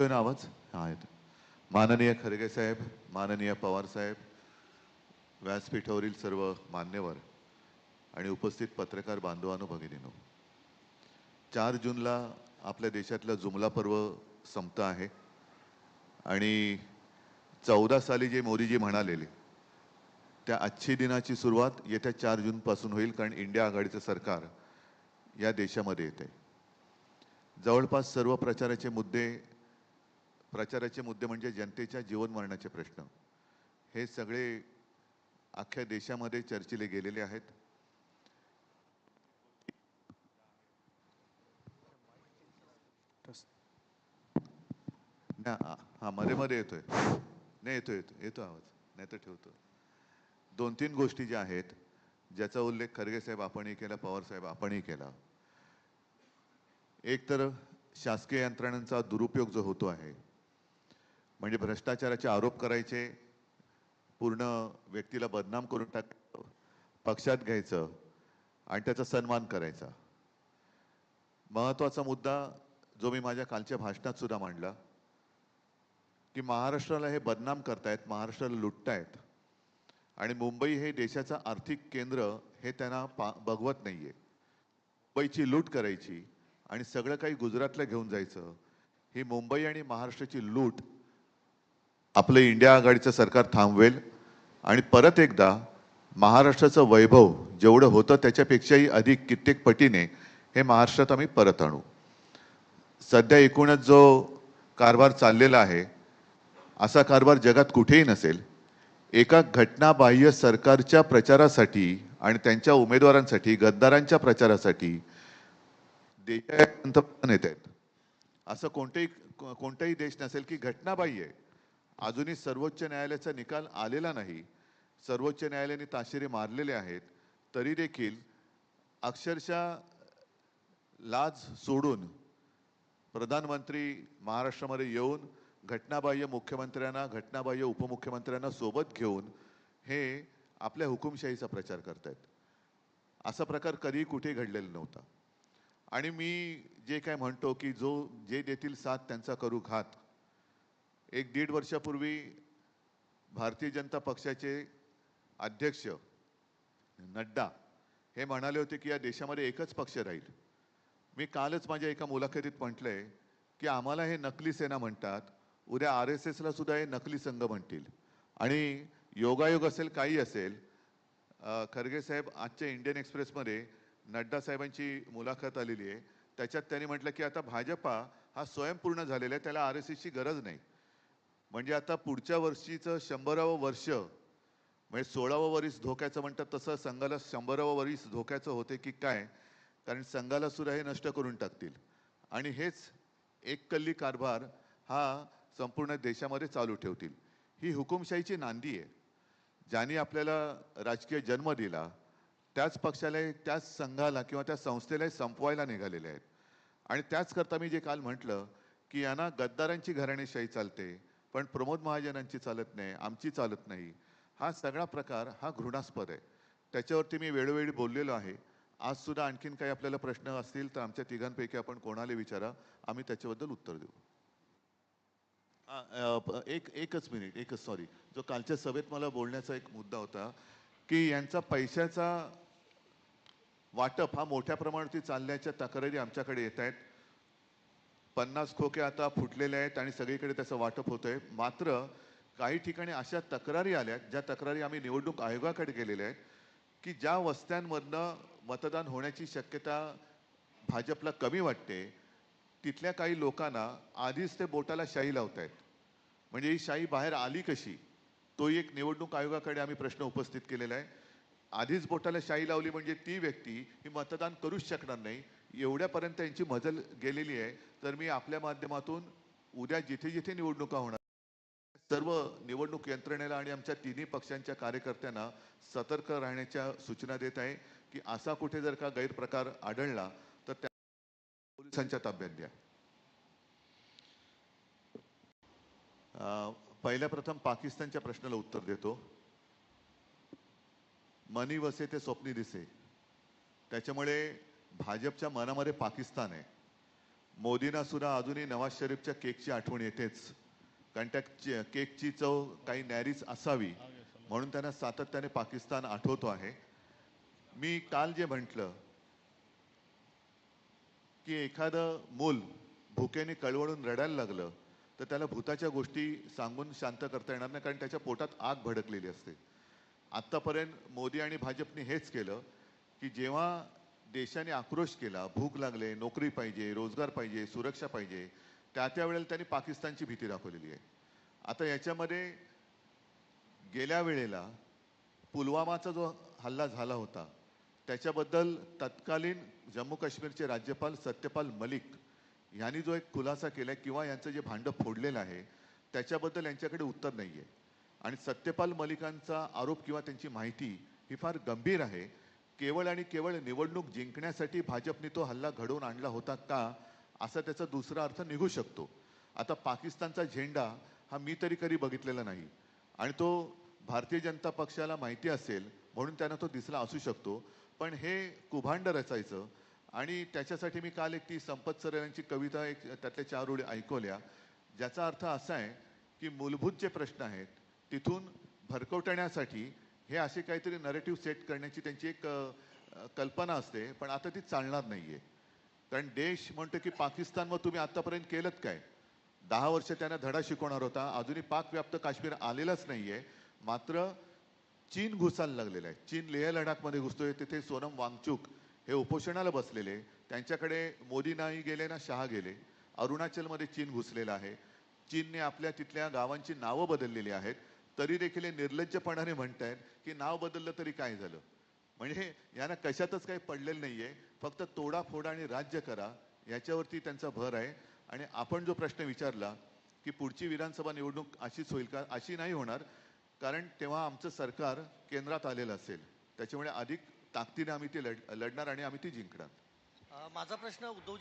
येतोय ना आवाज? हा येतो माननीय खरगे साहेब माननीय पवार साहेब व्यासपीठावरील सर्व मान्यवर आणि उपस्थित पत्रकार बांधवांनो भगिनीनो चार जूनला आपल्या देशातलं जुमला पर्व संपतं आहे आणि चौदा साली जे मोदीजी म्हणालेले त्या आजची दिनाची सुरुवात येत्या चार जूनपासून होईल कारण इंडिया आघाडीचं सरकार या देशामध्ये येते जवळपास सर्व प्रचाराचे मुद्दे प्रचाराचे मुद्दे म्हणजे जनतेच्या जीवन मरणाचे प्रश्न. हे सगळे अख्ख्या देशामध्ये चर्चिले गेलेले आहेत. ना हा मध्ये मध्ये येतोय. नाही येतो येतो येतो आवाज. नाही तर ठेवतो. दोन तीन गोष्टी ज्या आहेत ज्याचा उल्लेख खरगे साहेब आपणही केला पवार साहेब आपणही केला. एक तर शासकीय यंत्रणांचा दुरुपयोग जो होतो आहे म्हणजे भ्रष्टाचाराचे आरोप करायचे पूर्ण व्यक्तीला बदनाम करून टाक पक्षात घ्यायचं आणि त्याचा सन्मान करायचा. महत्त्वाचा मुद्दा जो मी माझ्या कालच्या भाषणात सुद्धा मांडला की महाराष्ट्राला हे बदनाम करतायत महाराष्ट्राला लुटतायत आणि मुंबई हे देशाचं आर्थिक केंद्र हे त्यांना पा बघवत नाहीये. मुंबईची लूट करायची आणि सगळं काही गुजरातला घेऊन जायचं ही मुंबई आणि महाराष्ट्राची लूट आपलं इंडिया आघाडीचं सरकार थांबवेल आणि परत एकदा महाराष्ट्राचं वैभव जेवढं होतं त्याच्यापेक्षाही अधिक कित्येक पटीने हे महाराष्ट्रात आम्ही परत आणू. सध्या एकूणच जो कारभार चाललेला आहे असा कारभार जगात कुठेही नसेल एका घटनाबाह्य सरकारच्या प्रचारासाठी आणि त्यांच्या उमेदवारांसाठी गद्दारांच्या प्रचारासाठी देशात पंतप्रधान येत आहेत. असं कोणतेही कोणताही देश नसेल की घटनाबाह्य आहे. अजूनही सर्वोच्च न्यायालयाचा निकाल आलेला नाही. सर्वोच्च न्यायालयाने ताशेरे मारलेले आहेत. तरी देखील अक्षरशः लाज सोडून प्रधानमंत्री महाराष्ट्रामध्ये येऊन घटनाबाह्य मुख्यमंत्र्यांना घटनाबाह्य उपमुख्यमंत्र्यांना सोबत घेऊन हे आपल्या हुकुमशाहीचा प्रचार करतायत. असा प्रकार कधीही कुठे घडलेला नव्हता. आणि मी जे काय म्हणतो की जो जे देतील साथ त्यांचा करू घात. एक दीड वर्षापूर्वी भारतीय जनता पक्षाचे अध्यक्ष नड्डा हे म्हणाले होते की या देशामध्ये एकच पक्ष राहील. मी कालच माझ्या एका मुलाखतीत म्हटलंय की आम्हाला हे नकली सेना म्हणतात उद्या आर एस एसला सुद्धा हे नकली संघ म्हणतील. आणि योगायोग असेल काही असेल खरगे साहेब आजच्या इंडियन एक्सप्रेसमध्ये नड्डा साहेबांची मुलाखत आलेली आहे. त्याच्यात त्यांनी म्हटलं की आता भाजपा हा स्वयंपूर्ण झालेला आहे त्याला आर एस एसची गरज नाही. म्हणजे आता पुढच्या वर्षीचं शंभरावं वर्ष म्हणजे सोळावं वरीस धोक्याचं म्हणतात तसं संघाला शंभरावं वरीस धोक्याचं होते की काय कारण संघाला सुद्धा हे नष्ट करून टाकतील. आणि हेच एक कल्ली कारभार हा संपूर्ण देशामध्ये चालू ठेवतील. ही हुकुमशाहीची नांदी आहे. ज्यांनी आपल्याला राजकीय जन्म दिला त्याच पक्षाला त्याच संघाला किंवा त्या संस्थेलाही संपवायला निघालेले आहेत. आणि त्याच करता मी जे काल म्हटलं की यांना गद्दारांची घराणेशाही चालते पण प्रमोद महाजनांची चालत नाही आमची चालत नाही. हा सगळा प्रकार हा घृणास्पद आहे. त्याच्यावरती मी वेळोवेळी बोललेलो आहे. आज सुद्धा आणखीन काही आपल्याला प्रश्न असतील तर आमच्या तिघांपैकी आपण कोणाला विचारा आम्ही त्याच्याबद्दल उत्तर देऊ. एक एकच मिनिट एकच सॉरी जो कालच्या सभेत मला बोलण्याचा एक मुद्दा होता की यांचा पैशाचा वाटप हा मोठ्या प्रमाणावरती चालण्याच्या तक्रारी आमच्याकडे येत आहेत पन्नास खोके आता फुटलेले आहेत आणि सगळीकडे त्याचं वाटप होतंय. मात्र काही ठिकाणी अशा तक्रारी आल्यात ज्या तक्रारी आम्ही निवडणूक आयोगाकडे गेलेल्या आहेत की ज्या वस्त्यांमधनं मतदान होण्याची शक्यता भाजपला कमी वाटते तिथल्या काही लोकांना आधीच ते बोटाला शाई लावत आहेत म्हणजे ही शाई बाहेर आली कशी तो एक निवडणूक आयोगाकडे आम्ही प्रश्न उपस्थित केलेला आहे. आधीच बोटाला शाई लावली म्हणजे ती व्यक्ती ही मतदान करूच शकणार नाही एवढ्यापर्यंत त्यांची मजल गेलेली आहे. तर मी आपल्या माध्यमातून उद्या जिथे जिथे निवडणुका होणार सर्व निवडणूक यंत्रणेला आणि आमच्या तिन्ही पक्षांच्या कार्यकर्त्यांना सतर्क राहण्याच्या सूचना देत आहे की असा कुठे जर का गैरप्रकार आढळला तर त्या पोलिसांच्या ताब्यात द्या. पहिल्या प्रथम पाकिस्तानच्या प्रश्नाला उत्तर देतो. मनी वसे ते स्वप्नी दिसे. त्याच्यामुळे भाजपच्या मनामध्ये पाकिस्तान आहे. मोदींना सुद्धा अजूनही नवाज शरीफच्या केकची आठवण येतेच. कारण त्या केकची चव काही नॅरीच असावी म्हणून त्यांना सातत्याने पाकिस्तान आठवतो आहे. मी काल जे म्हटलं की एखादं मूल भुकेने कळवळून रडायला लागलं तर त्याला भूताच्या गोष्टी सांगून शांत करता येणार नाही कारण त्याच्या पोटात आग भडकलेली असते. आत्तापर्यंत मोदी आणि भाजपने हेच केलं की जेव्हा देशाने आक्रोश केला भूक लागले नोकरी पाहिजे रोजगार पाहिजे सुरक्षा पाहिजे त्या त्या वेळेला त्यांनी पाकिस्तानची भीती दाखवलेली आहे. आता याच्यामध्ये गेल्या वेळेला पुलवामाचा जो हल्ला झाला होता त्याच्याबद्दल तत्कालीन जम्मू काश्मीरचे राज्यपाल सत्यपाल मलिक यांनी जो एक खुलासा केलाय किंवा यांचं जे भांडं फोडलेलं आहे त्याच्याबद्दल यांच्याकडे उत्तर नाही आहे आणि सत्यपाल मलिकांचा आरोप किंवा त्यांची माहिती ही फार गंभीर आहे. केवळ आणि केवळ निवडणूक जिंकण्यासाठी भाजपने तो हल्ला घडवून आणला होता का असा त्याचा दुसरा अर्थ निघू शकतो. आता पाकिस्तानचा झेंडा हा मी तरी कधी बघितलेला नाही. आणि तो भारतीय जनता पक्षाला माहिती असेल म्हणून त्यांना तो दिसला असू शकतो. पण हे कुभांड रचायचं आणि त्याच्यासाठी मी काल एक ती संपत सर यांची कविता एक त्यातल्या चार ओळी ऐकवल्या. ज्याचा अर्थ असा आहे की मूलभूत जे प्रश्न आहेत तिथून भरकवटण्यासाठी हे असे काहीतरी नरेटिव्ह सेट करण्याची त्यांची एक कल्पना असते पण आता ती चालणार नाहीये. कारण देश म्हणतो की पाकिस्तानवर तुम्ही आतापर्यंत केलं काय? दहा वर्ष त्यांना धडा शिकवणार होता अजूनही पाकव्याप्त काश्मीर आलेलाच नाहीये. मात्र चीन घुसायला लागलेलं आहे. चीन लेह लडाखमध्ये घुसतोय तिथे सोनम वांगचूक हे उपोषणाला बसलेले. त्यांच्याकडे मोदी नाही गेले ना शहा गेले. अरुणाचलमध्ये चीन घुसलेला आहे. चीनने आपल्या तिथल्या गावांची नावं बदललेली आहेत. तरी देखील हे निर्लज्जपणाने म्हणतायत की नाव बदललं तरी काय झालं? म्हणजे यांना कशातच काही पडलेलं नाहीये. फक्त तोडाफोडा आणि राज्य करा याच्यावरती त्यांचा भर आहे. आणि आपण जो प्रश्न विचारला की पुढची विधानसभा निवडणूक अशीच होईल का? अशी नाही होणार. कारण तेव्हा आमचं सरकार केंद्रात आलेलं असेल. त्याच्यामुळे अधिक ताकदीने आम्ही ती लढ लढणार आणि आम्ही ती जिंकणार. माझा प्रश्न उद्धव